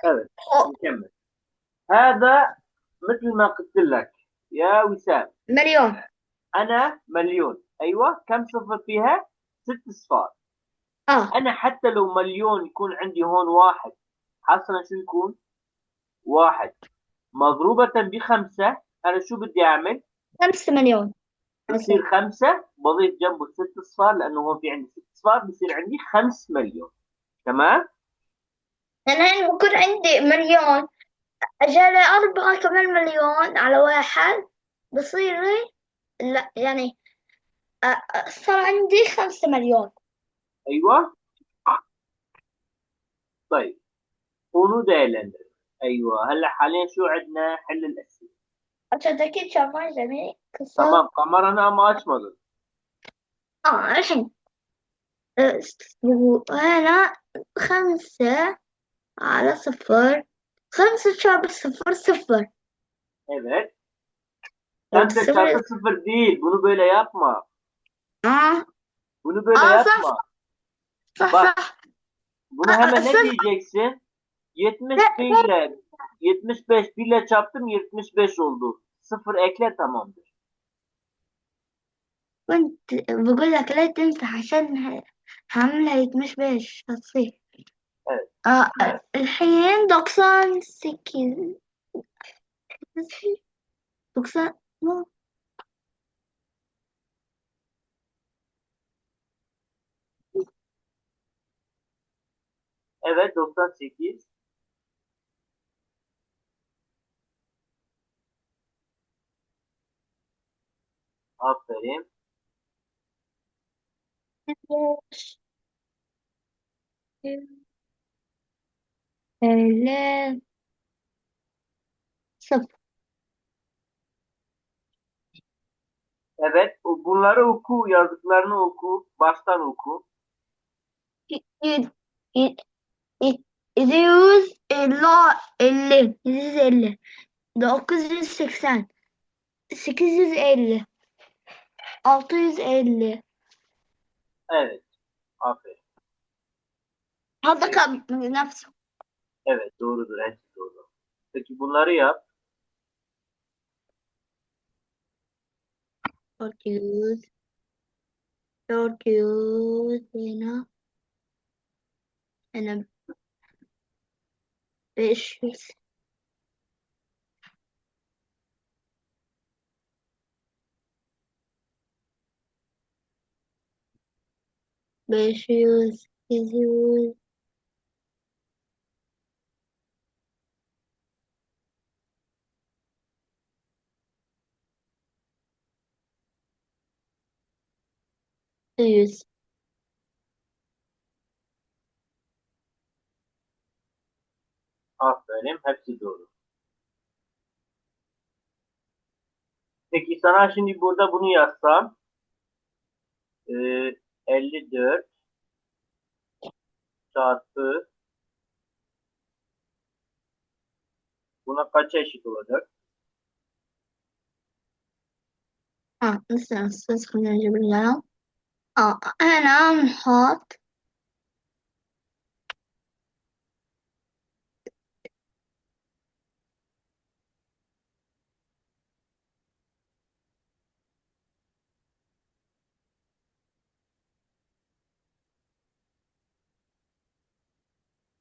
O نكمل. هذا مثل ما قلت لك. يا وسام. milyon. أنا مليون. أيوة. كم صفر فيها؟ ست أصفار آه. أنا حتى لو مليون يكون عندي هون واحد. حاصلة شو يكون؟ واحد. مضروبة بخمسة. أنا شو بدي أعمل؟ خمسة مليون. بصير خمسة. بضيف جنبه ست أصفار لأنه هون في عندي ست أصفار بصير عندي خمس مليون. تمام؟ أنا الحين بكون عندي مليون. أجل أربعة كمان مليون على واحد. بصير لي لا يعني صار عندي خمسة مليون. أيوة. طيب. ونو دايلندر أيوة. هلأ حاليا شو عندنا؟ حل الأسئلة. عشان أكيد شافان قصة. تمام. قمرنا ما أشمل آه الحين أه، هنا خمسة. على صفر خمسة شابة صفر صفر Evet. Kanka Sıfır. çarpı sıfır değil. Bunu böyle yapma. آه Bunu böyle Aa, yapma. صح Bak. صح Bunu Aa, hemen ne sıfır. diyeceksin? 71 Ne- ile 75 1 ile çarptım 75 oldu. Sıfır ekle tamamdır. كنت بقول لك لا تمسح عشان ه- هعملها يتمش باش هتصير Evet. Aa, 98 90 mı? Evet 98. Aferin. Evet. evet. Öyle sıfır. Evet, bunları oku, yazdıklarını oku, baştan oku. yüz elli, yüz elli, dokuz yüz seksen, sekiz yüz elli, altı. Evet, aferin. Hadi kalk, nefsim. Evet doğrudur. Hepsi doğru. Peki bunları yap. Dört yüz. Dört yüz. Yine. Yine. Beş yüz. Beş yüz. Yüz. yüz Aferin. Hepsi doğru. Peki sana şimdi burada bunu yazsam e, 54 çarpı buna kaç eşit olacak? Ha, nasıl? Söz konuyu önce bunu anam hot.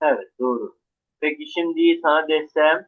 Evet doğru. Peki şimdi sana desem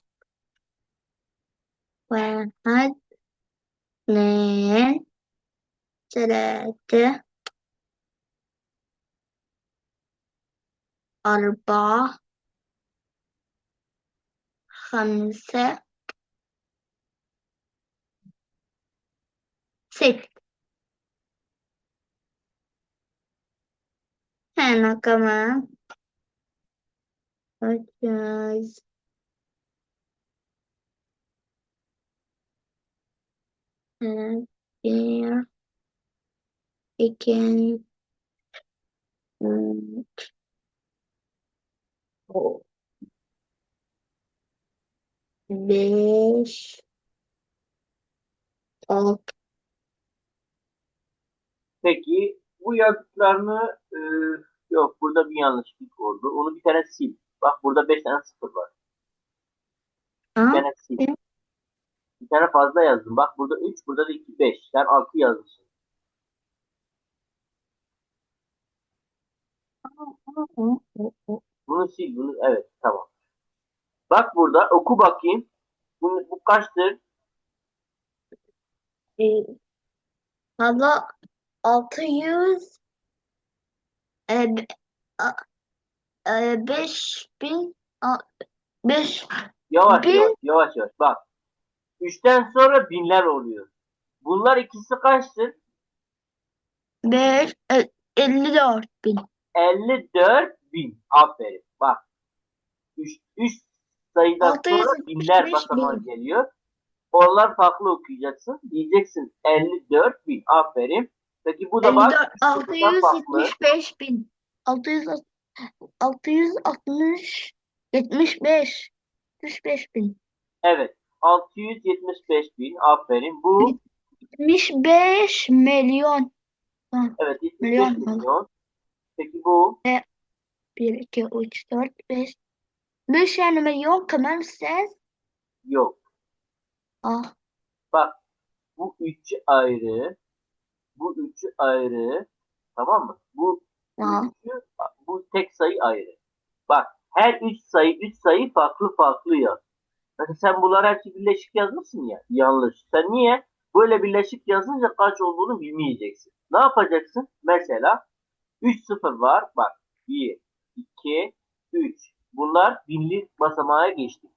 واحد اثنين ثلاثة أربعة خمسة ست هنا كمان and there I can um, talk Peki bu yazdıklarını e, yok burada bir yanlışlık oldu. Onu bir tane sil. Bak burada beş tane sıfır var. Bir tane sil. Tane fazla yazdım. Bak burada 3, burada da 2, 5. Sen 6 yazmışsın. Bunu sil. Bunu, evet tamam. Bak burada oku bakayım. Bu, bu kaçtır? Ee, Valla altı yüz e, be- a- e, beş bin a- beş Yavaş Bin. yavaş yavaş yavaş. Bak. 3'ten sonra binler oluyor. Bunlar ikisi kaçtır? beş e, elli dört bin 54 bin. Aferin. Bak. 3 3 sayıdan sonra binler basamağı bin. geliyor. Onlar farklı okuyacaksın. Diyeceksin 54 bin. Aferin. Peki bu da bak. 54 üç altı sıfırdan yüz farklı. yetmiş beş bin altı yüz altı yüz altmış yetmiş beş yetmiş beş bin Evet. 675 bin. Aferin. Bu 75 milyon. Evet 75 milyon. milyon. Peki bu? E, 1, 2, 3, 4, 5. 5 yani milyon kadar ses? Yok. Ah. Bak bu üçü ayrı. Bu üçü ayrı. Tamam mı? Bu Aa. üçü, bu tek sayı ayrı. Bak her üç sayı üç sayı farklı farklı yaz. Mesela sen bunları hepsi birleşik yazmışsın ya. Yanlış. Sen niye? Böyle birleşik yazınca kaç olduğunu bilmeyeceksin. Ne yapacaksın? Mesela 3 sıfır var. Bak 1, 2, 3. Bunlar binli basamağa geçti.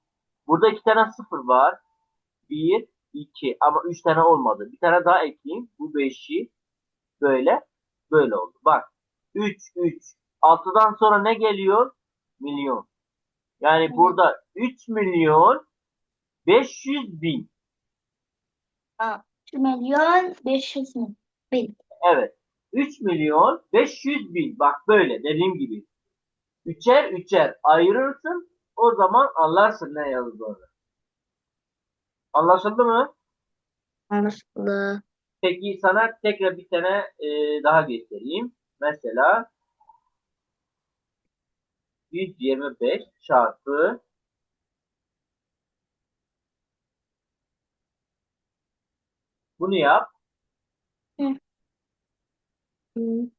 Burada iki tane sıfır var. 1, 2 ama 3 tane olmadı. Bir tane daha ekleyeyim. Bu 5'i böyle böyle oldu. Bak 3, 3. 6'dan sonra ne geliyor? Milyon. Yani burada 3 milyon 500 bin. üç milyon beş yüz bin Evet. 3 milyon 500 bin. Bak böyle dediğim gibi. Üçer üçer ayırırsın. O zaman anlarsın ne yazdığını. Anlaşıldı mı? anlaşıldı Peki sana tekrar bir tane e, daha göstereyim. Mesela 125 çarpı bunu yap. Hı. Yü-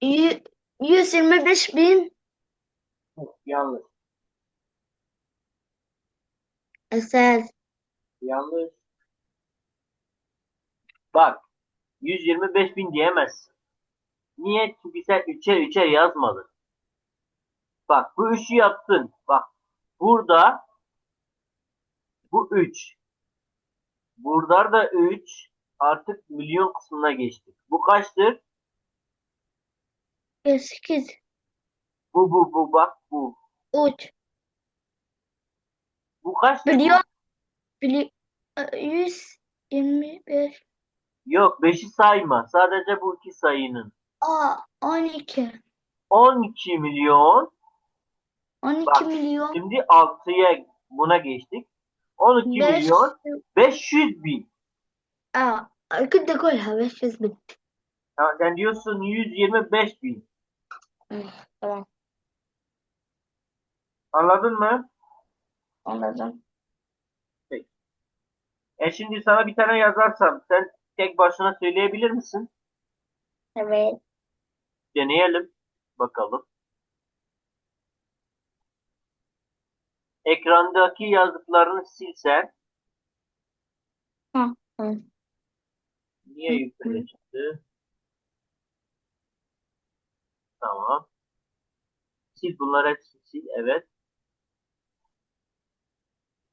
yüz yirmi beş bin Yanlış. esas Yanlış. Bak 125 bin diyemezsin. Niye? Çünkü sen üçer üçer yazmadın. Bak bu üçü yaptın. Bak burada bu 3. Burada da 3. Artık milyon kısmına geçtik. Bu kaçtır? sekiz Bu bu bu bak bu. üç Bu kaçtır? milyon bili- e, 125. Yok 5'i sayma. Sadece bu iki sayının. Aa 12. 12 milyon 12 Bak, milyon Şimdi 6'ya buna geçtik. 12 5 milyon 500 bin. اه كنت اقولها بس اثبت Ya sen diyorsun 125 bin. tamam Anladın mı? anladım. E şimdi sana bir tane yazarsam sen tek başına söyleyebilir misin? Evet. Deneyelim. Bakalım. Ekrandaki yazdıklarını silsen. Hı, hı. Niye yukarı çıktı? Tamam. Sil bunları hepsini sil. Evet.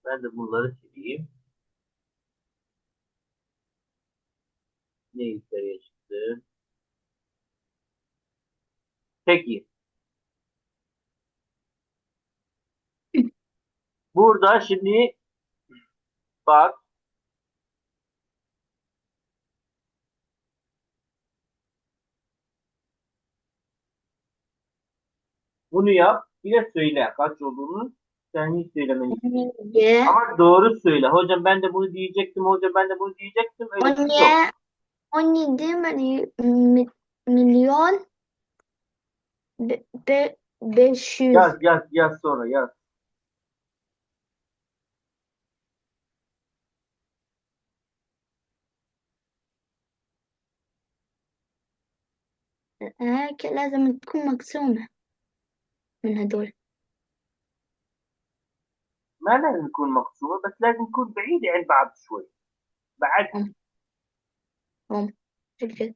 Ben de bunları sileyim. Ne yukarıya çıktı? Peki. Burada şimdi bak bunu yap. Bir de söyle kaç olduğunu. Sen hiç söylemeni istiyorum. 17 Ama doğru söyle. Hocam ben de bunu diyecektim. Hocam ben de bunu diyecektim. Öyle bir şey yok. 17 mili- mi- milyon be, be, 500 Yaz yaz yaz sonra yaz. هيك لازم تكون مقسومة من هدول ما لازم نكون مقصوبة بس لازم نكون بعيدة عن بعض شوي. بعد. هم هم جد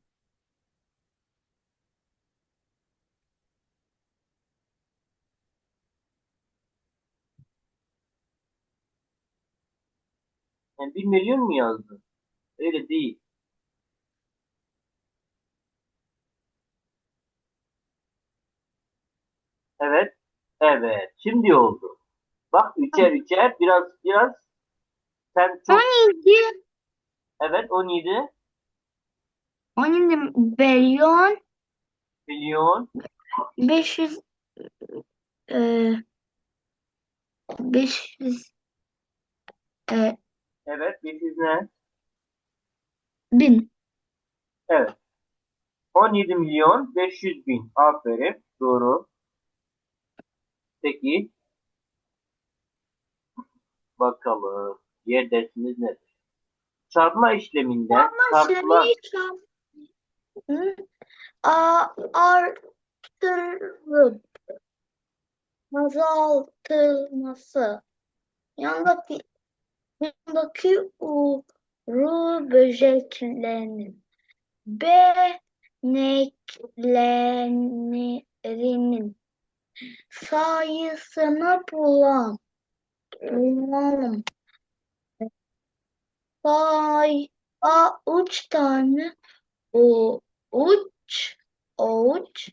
يعني بالمليون مية قصدي. غير دي. Evet. Evet. Şimdi oldu. Bak üçer üçer biraz biraz sen çok 17 evet 17 17 milyon milyon 500 e, 500 e, evet 500 ne? bin Evet. 17 milyon 500 bin. Aferin. Doğru. Peki. Bakalım. Diğer dersimiz nedir? Çarpma işleminde çarpılan Başlayacağım. Hı? A- Artırılıp azaltılması. Yandaki yandaki uru böceklerin beneklerinin sayısını bulan bulalım. Say a üç tane o uç uç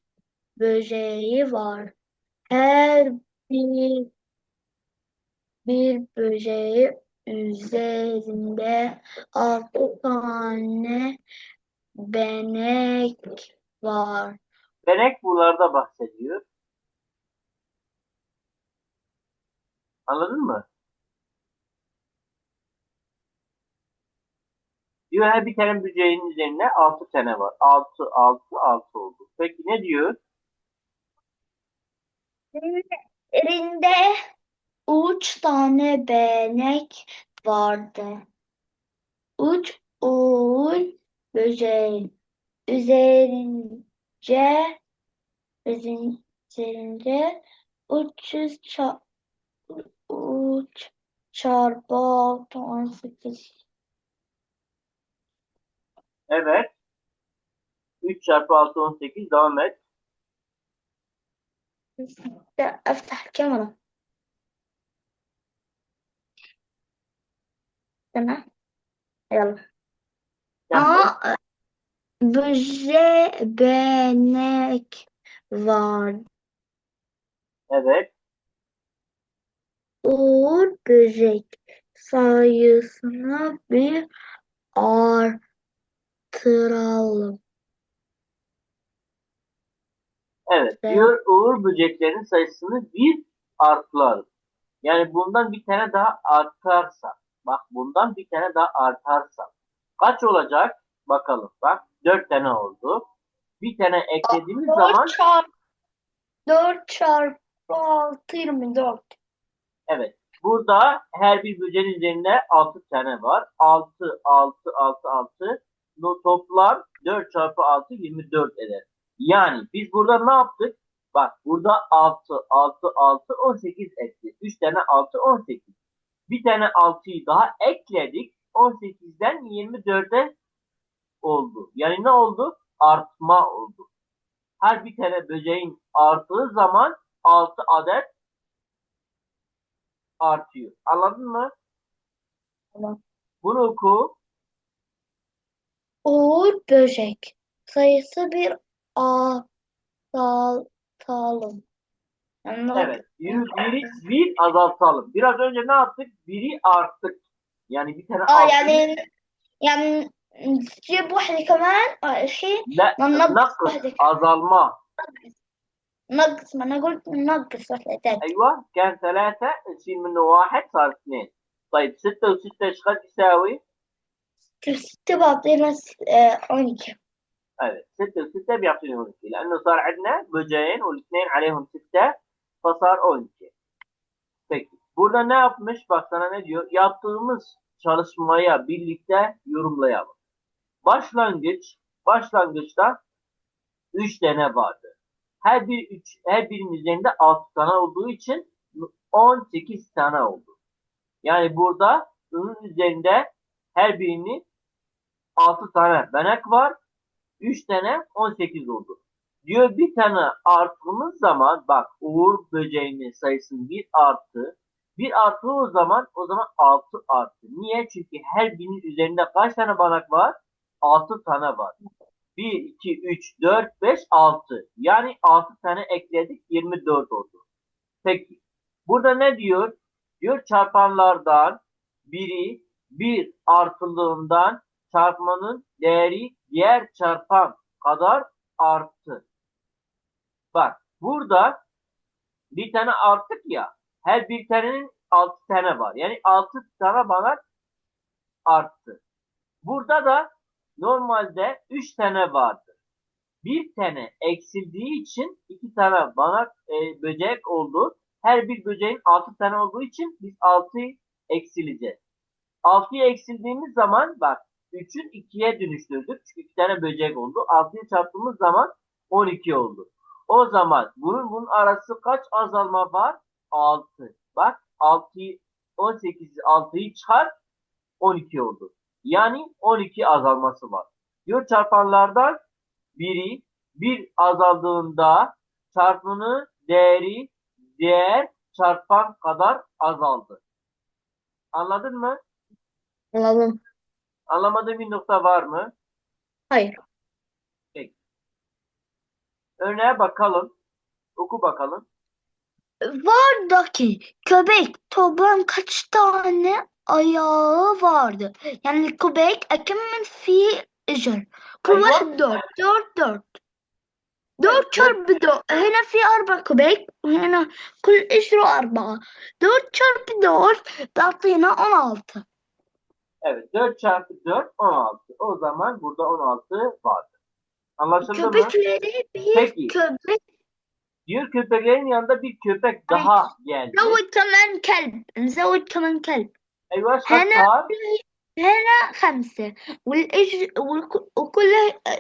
böceği var. Her bir bir böceği üzerinde altı tane benek var. Benek buralarda bahsediyor. Anladın mı? Diyor her bir tane böceğin üzerine 6 tane var. 6, 6, 6 oldu. Peki ne diyor? Üzerinde uç tane benek vardı. Uç uğul böceğin. Üzerince üzerince uçsuz 3 çarpı 6 18. Evet. 3 çarpı 6 18 devam et. افتح كاميرا تمام يلا Aa, büze benek var. Evet. Uğur böcek sayısını bir artıralım. Evet. Evet. Diyor uğur böceklerinin sayısını bir artıralım. Yani bundan bir tane daha artarsa. Bak bundan bir tane daha artarsa. Kaç olacak? Bakalım. Bak dört tane oldu. Bir tane eklediğimiz zaman 4 çarpı 4 çarpı 6 24. evet. Burada her bir böceğin üzerinde 6 tane var. 6, 6, 6, 6. No, toplam 4 çarpı 6 24 eder. Yani biz burada ne yaptık? Bak burada 6, 6, 6, 18 etti. 3 tane 6, 18. Bir tane 6'yı daha ekledik. 18'den 24'e oldu. Yani ne oldu? Artma oldu. Her bir tane böceğin arttığı zaman 6 adet artıyor. Anladın mı? Tamam. Bunu oku. Uğur böcek sayısı bir azaltalım. Anladın? Evet. Biri, biri, bir azaltalım. Biraz önce ne yaptık? Biri arttık. Yani bir tane اه arttık. يعني يعني تجيب واحدة كمان آه، شيء La, ننقص nakıs, واحدة azalma. نقص ما أنا قلت ننقص واحدة تانية ايوه كان ثلاثة نشيل منه واحد صار اثنين طيب ستة وستة ايش قد يساوي؟ ستة بعطينا س- آه، عنكة evet ستة وستة بيعطيني 12 لأنه صار عندنا بوجين والاثنين عليهم ستة فصار 12 Peki. Burada ne yapmış? Bak sana ne diyor? Yaptığımız çalışmaya birlikte yorumlayalım. Başlangıç, başlangıçta 3 tane vardı. Her bir üç, her birinin üzerinde 6 tane olduğu için 18 tane oldu. Yani burada bunun üzerinde her birini 6 tane benek var. 3 tane 18 oldu. Diyor bir tane arttığımız zaman bak uğur böceğinin sayısının bir arttı. Bir arttı o zaman o zaman 6 arttı. Niye? Çünkü her birinin üzerinde kaç tane banak var? 6 tane var. 1, 2, 3, 4, 5, 6. Yani 6 tane ekledik 24 oldu. Peki. Burada ne diyor? Diyor çarpanlardan biri bir artıldığından çarpmanın değeri diğer çarpan kadar arttı. Bak burada bir tane arttık ya her bir tanenin 6 tane var. Yani 6 tane bana arttı. Burada da normalde 3 tane vardı. Bir tane eksildiği için 2 tane bana e, böcek oldu. Her bir böceğin 6 tane olduğu için biz 6'yı eksileceğiz. 6'yı eksildiğimiz zaman bak 3'ün 2'ye dönüştürdük. Çünkü 2 tane böcek oldu. 6'yı çarptığımız zaman 12 oldu. O zaman bunun bunun arası kaç azalma var? 6. Bak 6'yı 18'i 6'yı çıkar 12 oldu. Yani 12 azalması var. Diyor çarpanlardan biri bir azaldığında çarpımının değeri diğer çarpan kadar azaldı. Anladın mı? Anladım. Anlamadığın bir nokta var mı? Hayır. Örneğe bakalım. Oku bakalım. Vardaki köpek toplam kaç tane ayağı vardı. Yani Kubek ekimin fi ejel. Kumaş dört. Dört dört. Dört çarpı dört. Hena fi arba kubek. Hena kul işru arba. Dört çarpı dört. Tatlı hena on altı. Evet. Dört çarpı dört on altı. O zaman burada on altı vardır. Anlaşıldı mı? Köpekleri bir Peki. köpek. Diyor köpeklerin yanında bir köpek daha geldi. Zavut kamen kelb. Zavut kamen kelb. Eyvah kaç هنا var? هنا خمسة والإجر والك- وكل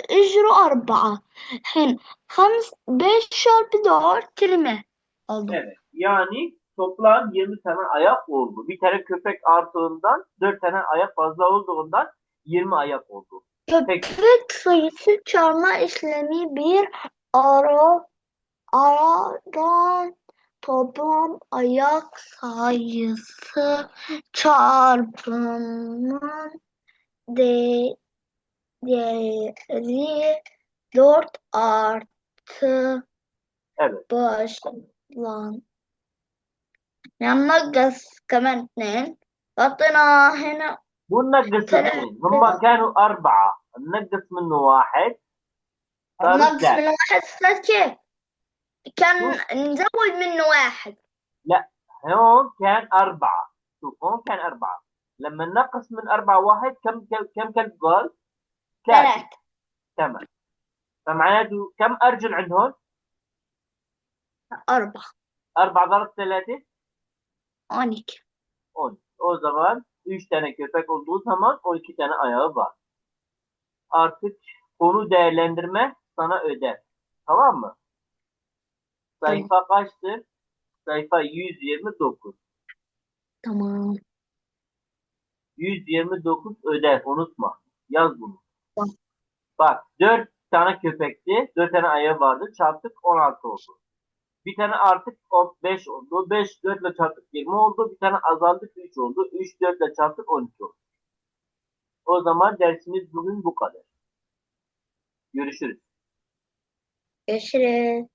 إجره أربعة حين خمس بيش شرب دور كلمة oldu. Evet. Yani toplam 20 tane ayak oldu. Bir tane köpek artığından 4 tane ayak fazla olduğundan 20 ayak oldu. Köpek sayısı çarpma işlemi bir ara aradan toplam ayak sayısı çarpımın de, değeri dört artı Evet. başlan يعني نقص كمان اثنين حطينا هنا مو ننقص ثلاثة. اثنين هم كانوا أربعة ننقص منه واحد صار نقص ثلاثة. من واحد ثلاث كيف كان نزود منه واحد هون كان أربعة شوف هون كان أربعة لما نقص من أربعة واحد كم كم كم كلب ضل؟ ثلاثة ثلاث تمام فمعناته كم أرجل عندهم؟ أربعة Arba ضرب ثلاثة on iki. 10. O zaman 3 tane köpek olduğu zaman 12 tane ayağı var. Artık konu değerlendirme sana öder. Tamam mı? Sayfa kaçtır? Sayfa 129. Tamam. 129 öder. Unutma. Yaz bunu. Tamam. Bak 4 tane köpekti. 4 tane ayağı vardı. Çarptık 16 oldu. Bir tane artık 5 oldu. 5 4 ile çarptık 20 oldu. Bir tane azaldık 3 oldu. 3 4 ile çarptık 12 oldu. O zaman dersimiz bugün bu kadar. Görüşürüz. Görüşürüz.